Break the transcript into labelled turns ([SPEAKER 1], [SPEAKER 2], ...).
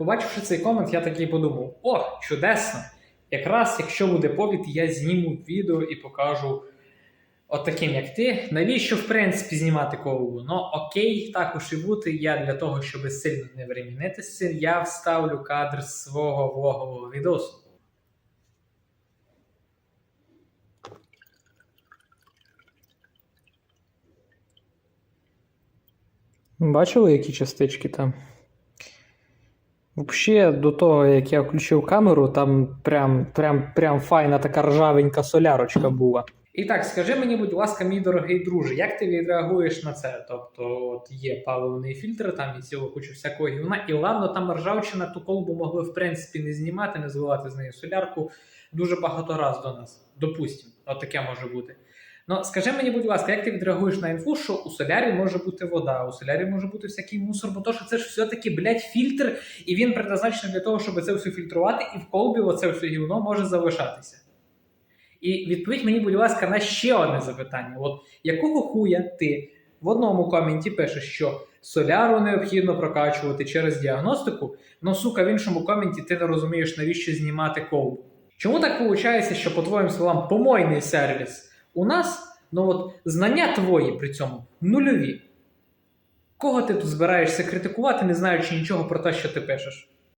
[SPEAKER 1] Побачивши цей комент, я такий подумав: о, чудесно! Якраз якщо буде повід, я зніму відео і покажу от як ти. Навіщо, в принципі, знімати ковбу? Ну, окей, також і бути. Я для того, щоб сильно не времінитися, я вставлю кадр свого влогового відосу. Бачили, які частички там? Взагалі, до того, як я включив камеру, там прям, прям, прям файна така ржавенька солярочка була. І так, скажи мені, будь ласка, мій дорогий друже, як ти відреагуєш на це? Тобто, от є паливний фільтр, там і цілу кучу всякого гівна, і ладно, там ржавчина, ту колбу могли в принципі не знімати, не зливати з неї солярку дуже багато раз до нас. Допустимо, от таке може бути. Ну, скажи мені, будь ласка, як ти відреагуєш на інфу, що у солярі може бути вода, у солярі може бути всякий мусор, бо то, що це ж все-таки, блядь, фільтр, і він предназначений для того, щоб це все фільтрувати, і в колбі оце все гівно може залишатися. І відповідь мені, будь ласка, на ще одне запитання: от якого хуя ти в одному коменті пишеш, що соляру необхідно прокачувати через діагностику, ну сука, в іншому коменті ти не розумієш, навіщо знімати колбу. Чому так виходить, що, по твоїм словам, помойний сервіс у нас, ну от знання твої при цьому нульові. Кого ти тут збираєшся критикувати, не знаючи нічого про те, що ти пишеш?